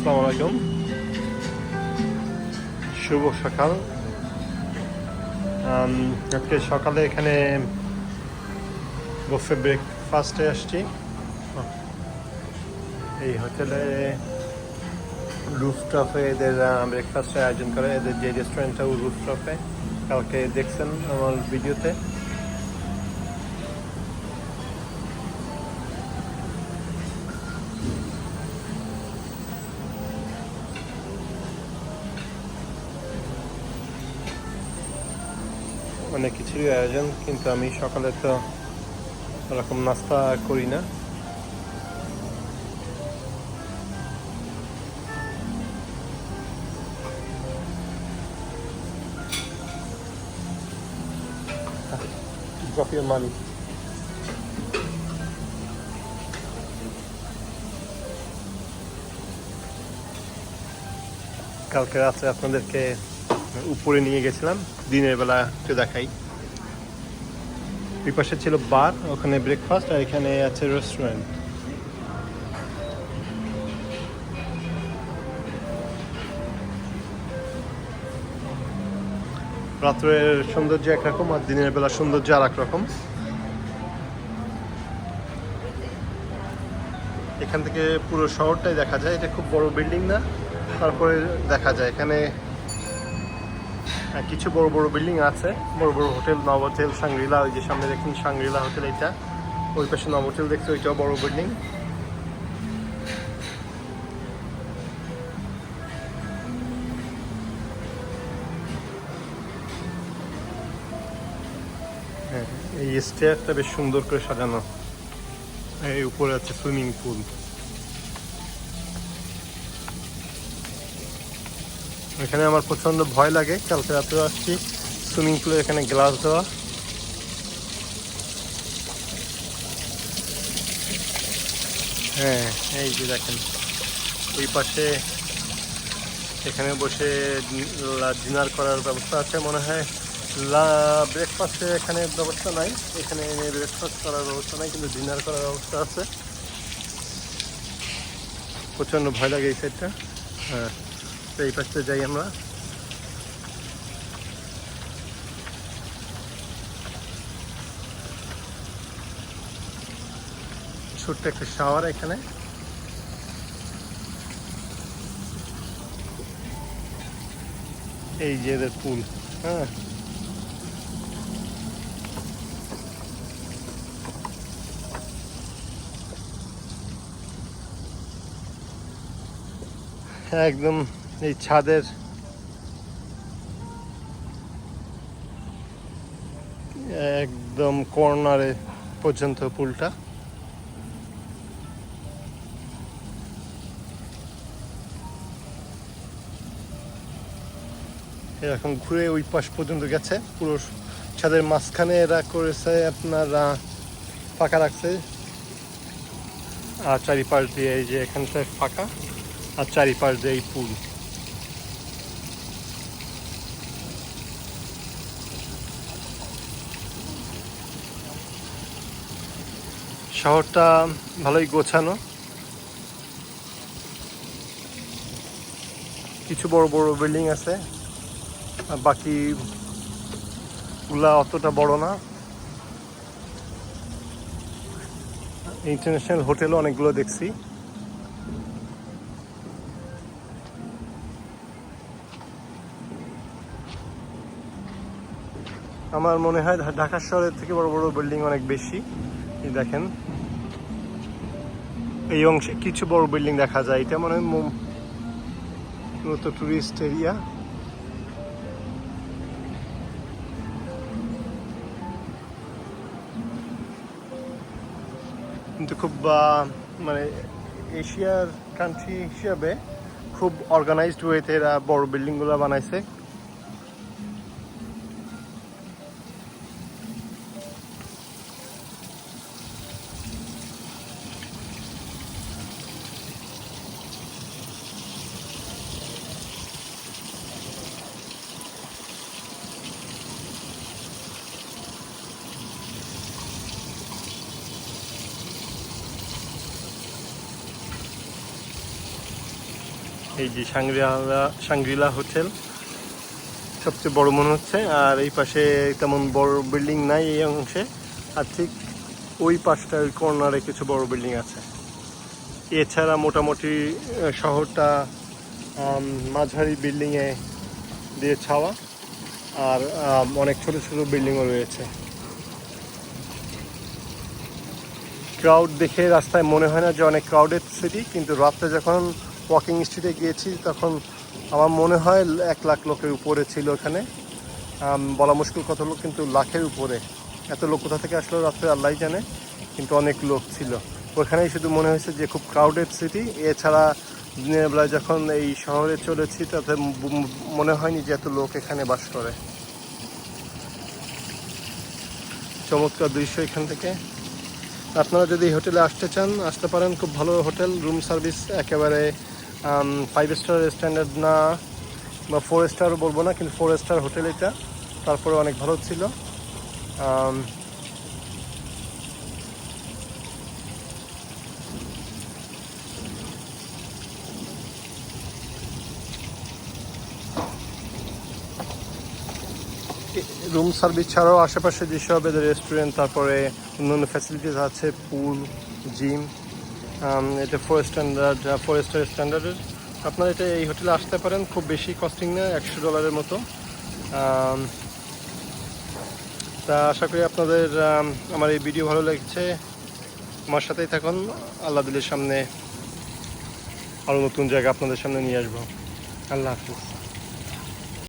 আসসালামু আলাইকুম। শুভ সকাল। আজকে সকালে এখানে বফে ব্রেকফাস্টে আসছি। এই হোটেলে রুফটপে এদের ব্রেকফাস্টের আয়োজন করে। এদের যে রেস্টুরেন্টটা রুফটপে। কালকে দেখছেন আমার ভিডিওতে অনেক কিছুরই আয়োজন কিন্তু আমি সকালে তো ওরকম নাস্তা করি না Drop your money. কালকে রাত্রে আপনাদেরকে উপরে নিয়ে গেছিলাম। দিনের বেলা একটু দেখাই। পাশে ছিল বার, ওখানে ব্রেকফাস্ট আর এখানে আছে রেস্টুরেন্ট রাত্রের সৌন্দর্য একরকম, আর দিনের বেলা সৌন্দর্য আর রকম এখান থেকে পুরো শহরটাই দেখা যায়। এটা খুব বড় বিল্ডিং না, তারপরে দেখা যায়। এখানে কিছু বড় বড় বিল্ডিং আছে। বড় বড় হোটেল নব নভোটেল সাংগ্রিলা, ওই যে সামনে দেখুন সাংগ্রিলা হোটেল এটা। ওই পাশে নভোটেল দেখছি, ওইটাও বড় বিল্ডিং। হ্যাঁ এই স্টেয়ারটা বেশ সুন্দর করে সাজানো। এই উপরে আছে সুইমিং পুল। এখানে আমার প্রচণ্ড ভয় লাগে। কালকে রাত্রে আসছি। সুইমিং পুলে এখানে গ্লাস দেওয়া। হ্যাঁ এই যে দেখেন। ওই পাশে এখানে বসে ডিনার করার ব্যবস্থা আছে মনে হয়। ব্রেকফাস্টে এখানে ব্যবস্থা নাই। এখানে ব্রেকফাস্ট করার ব্যবস্থা নাই, কিন্তু ডিনার করার ব্যবস্থা আছে। প্রচণ্ড ভয় লাগে এই সাইডটা হ্যাঁ। তো এই পাশে যাই আমরা। ছোট্ট একটা শাওয়ার এখানে। এই যে এদের পুল হ্যাঁ। একদম এই ছাদের একদম কর্নারে পর্যন্ত পুলটা। এরকম ঘুরে ওই পাশ পর্যন্ত গেছে, পুরো ছাদের মাঝখানে এরা করেছে আপনার ফাঁকা রাখছে। আর চারিপাশ দিয়ে এই যে এখানটায় ফাঁকা, আর চারিপাশ দিয়ে এই পুল। শহরটা ভালোই গোছানো। কিছু বড় বড় বিল্ডিং আছে বাকি গুলা অতটা বড় না। ইন্টারন্যাশনাল হোটেলও অনেকগুলো দেখছি। আমার মনে হয় ঢাকা শহরের থেকে বড় বড় বিল্ডিং অনেক বেশি। দেখেন। এই অংশে কিছু বড় বিল্ডিং দেখা যায়। এটা মনে হয় মূলত টুরিস্ট এরিয়া কিন্তু খুব মানে এশিয়ার কান্ট্রি হিসাবে খুব অর্গানাইজড ওয়েতে এরা বড় বিল্ডিংগুলো বানাইছে। এই যে সাংগ্রিলা সাংগ্রিলা হোটেল। সবচেয়ে বড় মনে হচ্ছে, আর এই পাশে তেমন বড় বিল্ডিং নাই এই অংশে। আর ঠিক ওই পাশটা ওই কর্নারে কিছু বড় বিল্ডিং আছে। এছাড়া মোটামুটি শহরটা মাঝারি বিল্ডিংয়ে দিয়ে ছাওয়া। আর অনেক ছোট ছোট বিল্ডিংও রয়েছে। ক্রাউড দেখে রাস্তায় মনে হয় না যে অনেক ক্রাউডেড সিটি, কিন্তু রাত্রে যখন ওয়াকিং স্ট্রিটে গিয়েছি, তখন আমার মনে হয় এক লাখ লোকের উপরে ছিল ওখানে। বলা মুশকিল কত লোক কিন্তু লাখের উপরে। এত লোক কোথা থেকে আসলো রাত্রে আল্লাহ জানে, কিন্তু অনেক লোক ছিল। ওখানেই শুধু মনে হয়েছে যে খুব ক্রাউডেড সিটি এছাড়া দিনের বেলায় যখন এই শহরে চলেছি, তাতে মনে হয়নি যে এত লোক এখানে বাস করে। চমৎকার দৃশ্য এখান থেকে। আপনারা যদি হোটেলে আসতে চান, আসতে পারেন খুব ভালো হোটেল, রুম সার্ভিস একেবারে ফাইভ স্টার স্ট্যান্ডার্ড না, বা ফোর স্টার বলব না, কিন্তু ফোর স্টার হোটেল এটা। তারপরে অনেক ভালো ছিল। রুম সার্ভিস ছাড়াও আশেপাশে যেসব এদের রেস্টুরেন্ট, তারপরে অন্যান্য ফ্যাসিলিটিস আছে পুল জিম এটা ফোর স্ট্যান্ডার্ড ফোর স্টার স্ট্যান্ডার্ডের আপনারা এটা এই হোটেলে আসতে পারেন, খুব বেশি কস্টিং না একশো ডলারের মতো। তা আশা করি আপনাদের আমার এই ভিডিও ভালো লাগছে। আমার সাথেই থাকুন, আল্লাহ দিলের সামনে আরও নতুন জায়গা আপনাদের সামনে নিয়ে আসব। আল্লাহ হাফিজ।